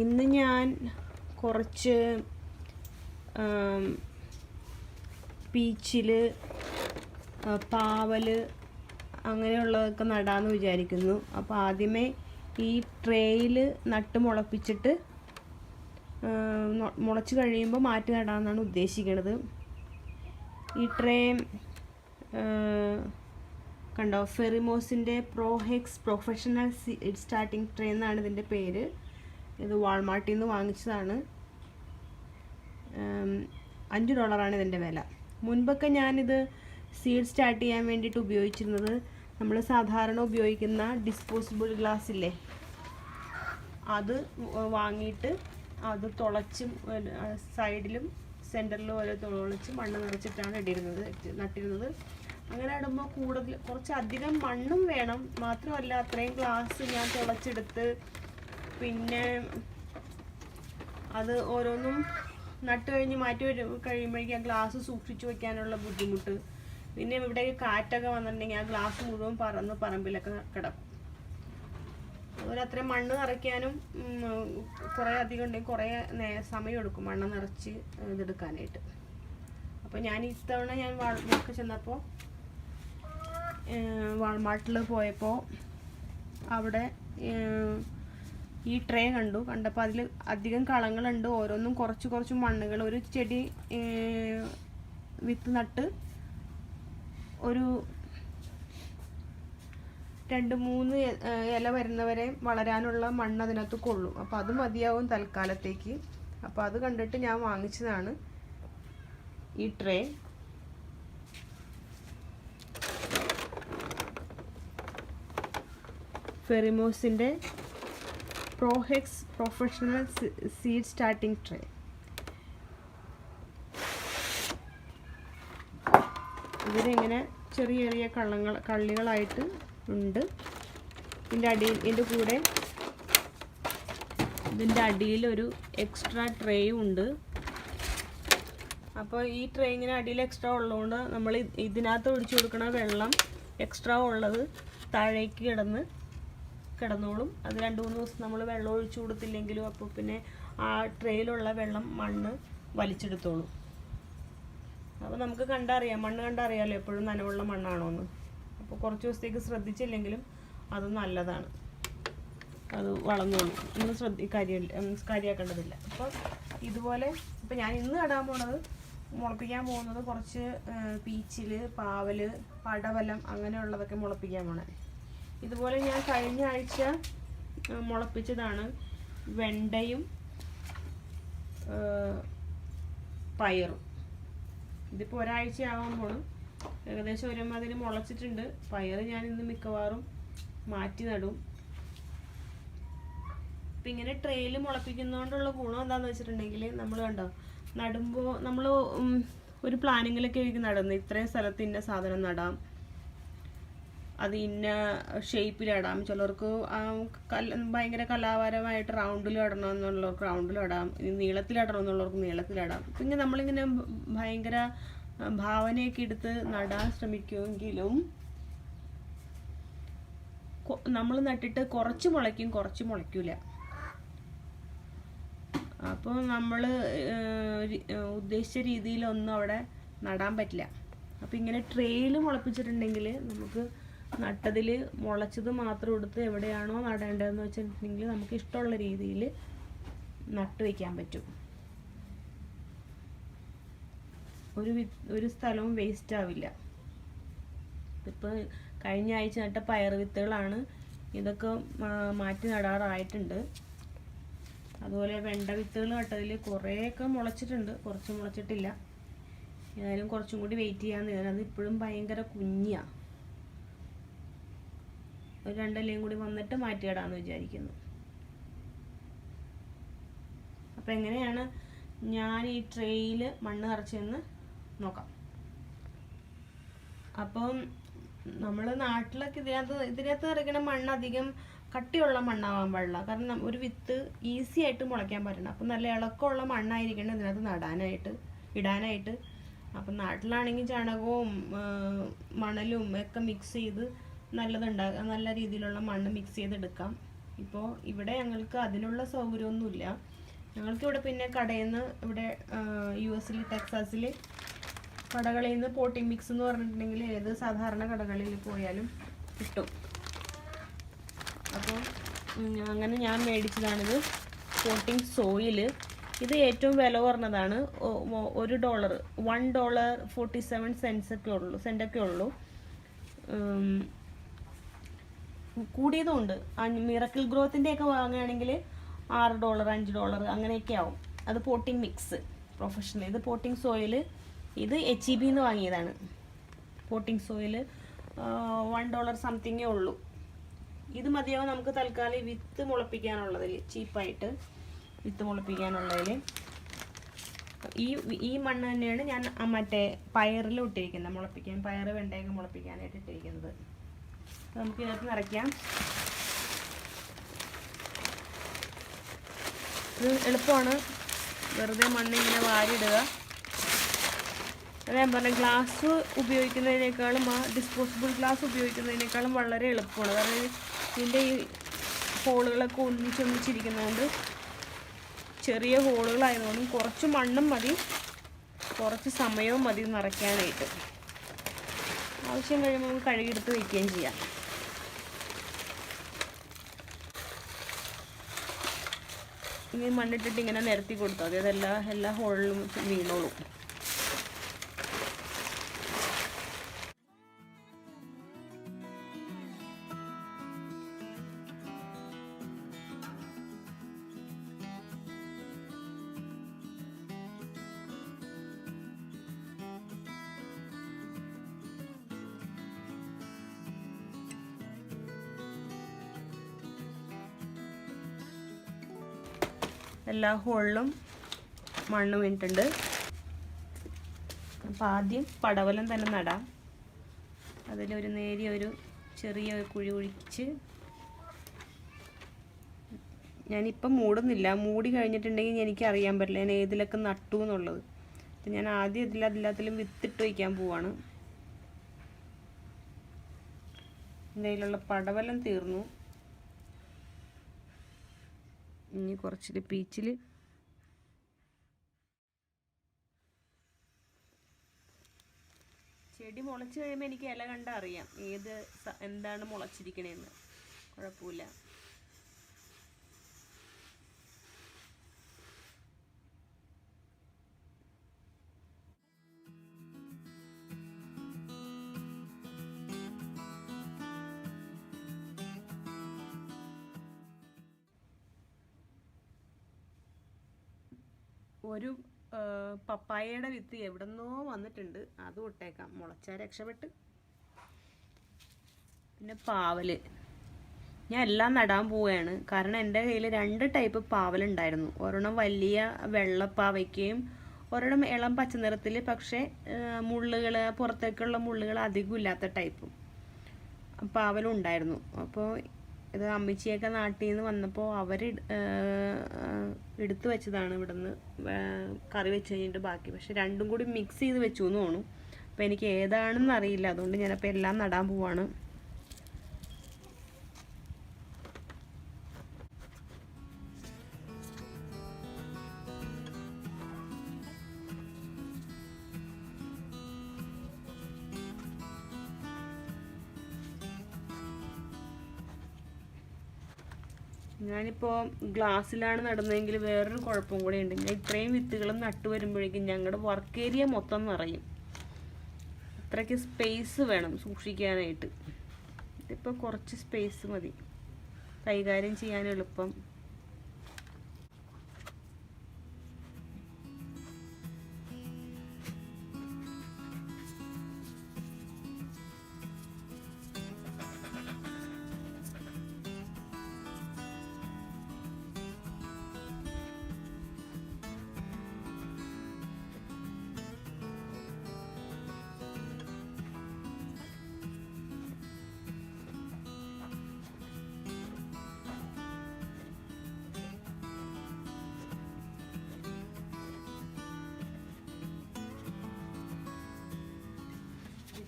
ഇന്ന് ഞാൻ കുറച്ച് പീച്ചിൽ പാവൽ അങ്ങനെയുള്ളതൊക്കെ നടാമെന്ന് വിചാരിക്കുന്നു. അപ്പോൾ ആദ്യമേ ഈ ട്രേയിൽ നട്ട് മുളപ്പിച്ചിട്ട് മുളച്ച് കഴിയുമ്പോൾ മാറ്റി നടാമെന്നാണ് ഉദ്ദേശിക്കുന്നത് ഈ ട്രേ കണ്ടോ? ഫെറിമോസിന്റെ പ്രോഹെക്സ് പ്രൊഫഷണൽ സ്റ്റാർട്ടിംഗ് ട്രേ എന്നാണ് ഇതിന്റെ പേര്. ഇത് വാൾമാർട്ടിൽ നിന്ന് വാങ്ങിച്ചതാണ് അഞ്ച് ഡോളറാണ് ഇതിന്റെ വില. മുൻപൊക്കെ ഞാനിത് സീഡ് സ്റ്റാർട്ട് ചെയ്യാൻ വേണ്ടിയിട്ട് ഉപയോഗിച്ചിരുന്നത് നമ്മൾ സാധാരണ ഉപയോഗിക്കുന്ന ഡിസ്പോസിബിൾ ഗ്ലാസ് ഇല്ലേ? അത് വാങ്ങിയിട്ട് അത് തുളച്ചും സൈഡിലും സെന്ററിലും ഓരോ തുളച്ച് മണ്ണ് നിറച്ചിട്ടാണ് ഇടിയിരുന്നത് നട്ടിരുന്നത്. അങ്ങനെ ഇടുമ്പോൾ കൂടുതൽ കുറച്ചധികം മണ്ണും വേണം. മാത്രമല്ല അത്രയും ഗ്ലാസ് ഞാൻ തുളച്ചെടുത്ത് പിന്നെ അത് ഓരോന്നും നട്ട് കഴിഞ്ഞ് മാറ്റി കഴിയുമ്പോഴേക്കും ആ ഗ്ലാസ് സൂക്ഷിച്ചു വെക്കാനുള്ള ബുദ്ധിമുട്ട്. പിന്നെ ഇവിടെ കാറ്റൊക്കെ വന്നിട്ടുണ്ടെങ്കിൽ ആ ഗ്ലാസ് മുഴുവൻ പറന്ന് പറമ്പിലൊക്കെ കിടക്കും. അതുപോലെ മണ്ണ് നിറയ്ക്കാനും കുറേ അധികം ഉണ്ടെങ്കിൽ കുറേ നേ- സമയം എടുക്കും മണ്ണ് നിറച്ച് ഇതെടുക്കാനായിട്ട്. അപ്പോൾ ഞാൻ ഇത്തവണ ഞാൻ വാൾമാർക്ക് ചെന്നപ്പോൾ വാൾമാർട്ടിൽ പോയപ്പോൾ അവിടെ ഈ ട്രേ കണ്ടു. കണ്ടപ്പോൾ അതിൽ അധികം കളങ്ങളുണ്ട്. ഓരോന്നും കുറച്ച് കുറച്ച് മണ്ണുകൾ ഒരു ചെടി വിത്ത് നട്ട് ഒരു രണ്ട് മൂന്ന് ഇല വരുന്നവരെ വളരാനുള്ള മണ്ണ് അതിനകത്ത് കൊള്ളും അപ്പോൾ അത് മതിയാവും തൽക്കാലത്തേക്ക്. അപ്പോൾ അത് കണ്ടിട്ട് ഞാൻ വാങ്ങിച്ചതാണ് ഈ tray. ഫെറിമോസിന്റെ Prohex professional seed starting tray ഇവരിങ്ങനെ ചെറിയ ചെറിയ കള്ളങ്ങൾ കള്ളികളായിട്ട് ഉണ്ട്. ഇതിന്റെ അടിയിൽ ഇതിന്റെ കൂടെ ഇതിന്റെ അടിയിൽ ഒരു എക്സ്ട്രാ ട്രേയും ഉണ്ട്. അപ്പോൾ ഈ ട്രേ ഇങ്ങനെ അടിയിൽ എക്സ്ട്രാ ഉള്ളതുകൊണ്ട് നമ്മൾ ഇത് ഇതിനകത്ത് ഒഴിച്ചു കൊടുക്കുന്ന വെള്ളം എക്സ്ട്രാ ഉള്ളത് താഴേക്ക് കിടന്ന് കിടന്നോളും. അത് രണ്ട് മൂന്ന് ദിവസം നമ്മൾ വെള്ളം ഒഴിച്ചു കൊടുത്തില്ലെങ്കിലും അപ്പോൾ പിന്നെ ആ ട്രേയിലുള്ള വെള്ളം മണ്ണ് വലിച്ചെടുത്തോളും. അപ്പോൾ നമുക്ക് കണ്ടറിയാം മണ്ണ് കണ്ടറിയാമല്ലോ എപ്പോഴും നനവുള്ള മണ്ണാണോ എന്ന് അപ്പോൾ കുറച്ച് ദിവസത്തേക്ക് ശ്രദ്ധിച്ചില്ലെങ്കിലും അത് നല്ലതാണ്. അത് വളർന്നോളും. ഇന്ന് ശ്രദ്ധി കാര്യമില്ല കാര്യമാക്കേണ്ടതില്ല. അപ്പോൾ ഇതുപോലെ ഇപ്പോൾ ഞാൻ ഇന്ന് നടാൻ പോണത് മുളപ്പിക്കാൻ പോകുന്നത് കുറച്ച് പീച്ചിൽ പാവൽ പടവലം അങ്ങനെയുള്ളതൊക്കെ മുളപ്പിക്കാൻ പോണേ. ഇതുപോലെ ഞാൻ കഴിഞ്ഞ ആഴ്ച മുളപ്പിച്ചതാണ് വെണ്ടയും പയറും. ഇതിപ്പോൾ ഒരാഴ്ച ഏകദേശം ഒരുമാതിരി മുളച്ചിട്ടുണ്ട്. പയർ ഞാൻ ഇന്ന് മിക്കവാറും മാറ്റി നടും. ഇപ്പം ഇങ്ങനെ ട്രെയിൽ മുളപ്പിക്കുന്നതുകൊണ്ടുള്ള ഗുണം എന്താണെന്ന് വെച്ചിട്ടുണ്ടെങ്കിൽ നമ്മൾ കണ്ടോ നടുമ്പോൾ നമ്മൾ ഒരു പ്ലാനിങ്ങിലൊക്കെ ആയിരിക്കും നടുന്നത് ഇത്രയും സ്ഥലത്ത് ഇന്ന സാധനം നടാം. അത് ഇന്ന ഷേപ്പിലിടാം ചിലർക്ക് ഭയങ്കര കലാപരമായിട്ട് റൗണ്ടിൽ ഇടണം എന്നുള്ളവർക്ക് ഇനി നീളത്തിലിടണം എന്നുള്ളവർക്ക് നീളത്തിലിടാം പിന്നെ നമ്മളിങ്ങനെ ഭയങ്കര ഭാവനയൊക്കെ എടുത്ത് നടാൻ ശ്രമിക്കുമെങ്കിലും നമ്മൾ നട്ടിട്ട് കുറച്ച് മുളയ്ക്കും കുറച്ച് മുളയ്ക്കൂല. അപ്പോൾ നമ്മൾ ഉദ്ദേശിച്ച രീതിയിലൊന്നും അവിടെ നടാൻ പറ്റില്ല. അപ്പോൾ ഇങ്ങനെ ട്രെയിൽ മുളപ്പിച്ചിട്ടുണ്ടെങ്കിൽ നമുക്ക് നട്ടതിൽ മുളച്ചത് മാത്രം എടുത്ത് എവിടെയാണോ നടേണ്ടതെന്ന് വെച്ചിട്ടുണ്ടെങ്കിൽ നമുക്ക് ഇഷ്ടമുള്ള രീതിയിൽ നട്ട് വയ്ക്കാൻ പറ്റും. ഒരു ഒരു സ്ഥലവും വേസ്റ്റ് ആവില്ല. ഇപ്പോൾ കഴിഞ്ഞ ആഴ്ച നട്ട പയർ വിത്തുകളാണ്. ഇതൊക്കെ മാറ്റി നടാറായിട്ടുണ്ട്. അതുപോലെ വെണ്ട വിത്തുകൾ നട്ടതിൽ കുറേയൊക്കെ മുളച്ചിട്ടുണ്ട്. കുറച്ച് മുളച്ചിട്ടില്ല. ഏതായാലും കുറച്ചും കൂടി വെയിറ്റ് ചെയ്യാമെന്ന് അത് ഇപ്പോഴും ഭയങ്കര കുഞ്ഞാണ് ഒരു രണ്ടിലയും കൂടി വന്നിട്ട് മാറ്റിയിടാന്ന് വിചാരിക്കുന്നു. അപ്പം എങ്ങനെയാണ് ഞാൻ ഈ ട്രെയിൽ മണ്ണ് നിറച്ചെന്ന് നോക്കാം. അപ്പം നമ്മൾ നാട്ടിലൊക്കെ ഇതിനകത്ത് ഇതിനകത്ത് നിറയ്ക്കണ മണ്ണ് അധികം കട്ടിയുള്ള മണ്ണാവാൻ പാടില്ല. കാരണം ഒരു വിത്ത് ഈസി ആയിട്ട് മുളയ്ക്കാൻ പറ്റണം. അപ്പം നല്ല ഇളക്കമുള്ള മണ്ണായിരിക്കണം ഇതിനകത്ത് നടാനായിട്ട് ഇടാനായിട്ട്. അപ്പം നാട്ടിലാണെങ്കിൽ ചാണകവും മണലും ഒക്കെ മിക്സ് ചെയ്ത് നല്ലതുണ്ടാ നല്ല രീതിയിലുള്ള മണ്ണ് മിക്സ് ചെയ്തെടുക്കാം. ഇപ്പോൾ ഇവിടെ ഞങ്ങൾക്ക് അതിനുള്ള സൗകര്യമൊന്നുമില്ല. ഞങ്ങൾക്കിവിടെ പിന്നെ കടയിൽ നിന്ന് ഇവിടെ യു എസിൽ ടെക്സാസിൽ കടകളിൽ നിന്ന് പോട്ടിംഗ് മിക്സ് എന്ന് പറഞ്ഞിട്ടുണ്ടെങ്കിൽ ഏത് സാധാരണ കടകളിൽ പോയാലും കിട്ടും. അപ്പോൾ അങ്ങനെ ഞാൻ മേടിച്ചതാണിത് പോട്ടിംഗ് സോയിൽ. ഇത് ഏറ്റവും വില കുറഞ്ഞതാണ്. ഒരു dollar one dollar forty seven സെൻസൊക്കെ ഉള്ളൂ സെന്റൊക്കെ ഉള്ളൂ. കൂടിയതും ഉണ്ട് മിറക്കിൾ ഗ്രോത്തിന്റെ ഒക്കെ വാങ്ങുകയാണെങ്കിൽ ആറ് ഡോളർ അഞ്ച് ഡോളർ അങ്ങനെയൊക്കെ ആവും. അത് പോട്ടിംഗ് മിക്സ് പ്രൊഫഷണൽ ഇത് പോട്ടിംഗ് സോയിൽ ഇത് എച്ച് ഇ ബിന്ന് വാങ്ങിയതാണ്. പോട്ടിംഗ് സോയിൽ വൺ ഡോളർ സംതിങ്ങേ ഉള്ളൂ. ഇത് മതിയാവും നമുക്ക് തൽക്കാലം വിത്ത് മുളപ്പിക്കാനുള്ളതിൽ ചീപ്പായിട്ട് വിത്ത് മുളപ്പിക്കാനുള്ളതിൽ. ഈ ഈ മണ്ണ് തന്നെയാണ് ഞാൻ മറ്റേ പയറിൽ ഇട്ടിരിക്കുന്നത് മുളപ്പിക്കാൻ പയർ വെണ്ടയൊക്കെ മുളപ്പിക്കാനായിട്ട് ഇട്ടിരിക്കുന്നത്. നമുക്ക് ഇതിനകത്ത് നിറയ്ക്കാം. ഇത് എളുപ്പമാണ്. വെറുതെ മണ്ണ് ഇങ്ങനെ വാരിയിടുക. ഞാൻ പറഞ്ഞ ഗ്ലാസ് ഉപയോഗിക്കുന്നതിനേക്കാളും ആ ഡിസ്പോസിബിൾ ഗ്ലാസ് ഉപയോഗിക്കുന്നതിനേക്കാളും വളരെ എളുപ്പമാണ്. കാരണം ഇതിന്റെ ഈ ഹോളുകളൊക്കെ ഒന്നിച്ചൊന്നിച്ചിരിക്കുന്നതുകൊണ്ട് ചെറിയ ഹോളുകളായതുകൊണ്ടും കുറച്ച് മണ്ണും മതി. കുറച്ച് സമയവും മതി നിറയ്ക്കാനായിട്ട്. ആവശ്യം കഴിയുമ്പോൾ നമുക്ക് കഴുകിയെടുത്ത് വയ്ക്കുകയും ചെയ്യാം. ഇങ്ങനെ മണ്ണിട്ടിട്ട് ഇങ്ങനെ നിരത്തി കൊടുത്താൽ മതി. അതെല്ലാ എല്ലാ ഹോളിലും വീണോളും. എല്ലാ ഹോളിലും മണ്ണ് വീണിട്ടുണ്ട് അപ്പോൾ ആദ്യം പടവലം തന്നെ നടാം. അതിലൊരു നേരിയ ഒരു ചെറിയ കുഴി ഒഴിച്ച് ഞാനിപ്പം മൂടുന്നില്ല. മൂടി കഴിഞ്ഞിട്ടുണ്ടെങ്കിൽ എനിക്ക് അറിയാൻ പറ്റില്ല. ഞാൻ ഏതിലൊക്കെ നട്ടു എന്നുള്ളത്. അപ്പം ഞാൻ ആദ്യം ഇതിൽ അതില്ലാത്തിലും വിത്തിട്ട് വയ്ക്കാൻ പോവാണ്. എന്റെ കയ്യിലുള്ള പടവലം തീർന്നു. ഇനി കുറച്ചിട്ട് പീച്ചിൽ ചെടി മുളച്ച് കഴിയുമ്പോൾ എനിക്ക് ഇല കണ്ടാൽ അറിയാം. ഏത് എന്താണ് മുളച്ചിരിക്കണേന്ന്. കുഴപ്പമില്ല. ഒരു പപ്പായയുടെ വിത്ത് എവിടെന്നോ വന്നിട്ടുണ്ട്. അത് ഇട്ടേക്കാം. മുളച്ചാൽ രക്ഷപ്പെട്ട്. പിന്നെ പാവൽ. ഞാൻ എല്ലാം നടാൻ പോവുകയാണ്. കാരണം എന്റെ കയ്യിൽ രണ്ട് ടൈപ്പ് പാവലുണ്ടായിരുന്നു. ഒരെണ്ണം വലിയ വെള്ളപ്പാവയ്ക്കയും ഒരെണ്ണം ഇളം പച്ചനിറത്തിൽ പക്ഷേ മുള്ളുകൾ പുറത്തേക്കുള്ള മുള്ളുകൾ അധികം ഇല്ലാത്ത ടൈപ്പും പാവലും ഉണ്ടായിരുന്നു അപ്പോൾ ഇത് അമ്മച്ചിയൊക്കെ നാട്ടിൽ നിന്ന് വന്നപ്പോൾ അവർ എടുത്തു വെച്ചതാണ് ഇവിടുന്ന്. കറി വെച്ച് കഴിഞ്ഞിട്ട് ബാക്കി. പക്ഷെ രണ്ടും കൂടി മിക്സ് ചെയ്ത് വെച്ചു എന്ന് തോന്നുന്നു. അപ്പോൾ എനിക്ക് ഏതാണെന്ന് അറിയില്ല. അതുകൊണ്ട് ഞാനപ്പോൾ എല്ലാം നടാൻ പോവാണ്. ഞാനിപ്പോൾ ഗ്ലാസ്സിലാണ് നടുന്നതെങ്കിൽ വേറൊരു കുഴപ്പം കൂടെ ഉണ്ട് ഞാൻ ഇത്രയും വിത്തുകളും നട്ടു വരുമ്പോഴേക്കും ഞങ്ങളുടെ വർക്ക് ഏരിയ മൊത്തം നിറയും. അത്രയ്ക്ക് സ്പേസ് വേണം സൂക്ഷിക്കാനായിട്ട്. ഇതിപ്പോൾ കുറച്ച് സ്പേസ് മതി. കൈകാര്യം ചെയ്യാൻ എളുപ്പം.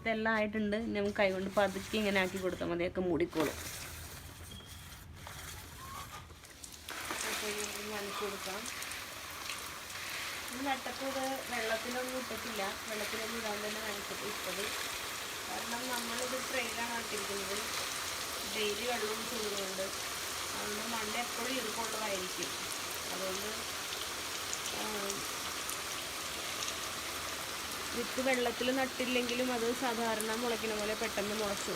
ഇതെല്ലാം ആയിട്ടുണ്ട്. നമുക്ക് കൈകൊണ്ട് പതുക്കി ഇങ്ങനെ ആക്കി കൊടുത്താൽ മതി. ഒക്കെ മൂടിക്കോളും. നനച്ചു നട്ടക്കൂട് വെള്ളത്തിലൊന്നും ഇട്ടിട്ടില്ല. വെള്ളത്തിലൊന്നും ഇടാൻ തന്നെ നനച്ചിട്ട് ഇട്ടത്. കാരണം നമ്മളിത് ട്രെയിലാണ് നട്ടിരിക്കുന്നത്. ഡെയിലി വെള്ളവും ചൂടുകൊണ്ട്. അതുകൊണ്ട് മണ്ണ് എപ്പോഴും ഇറുക്കുള്ളൂ വിത്ത് വെള്ളത്തിൽ നട്ടില്ലെങ്കിലും അത് സാധാരണ മുളയ്ക്കുന്ന പോലെ പെട്ടെന്ന് മുളച്ചു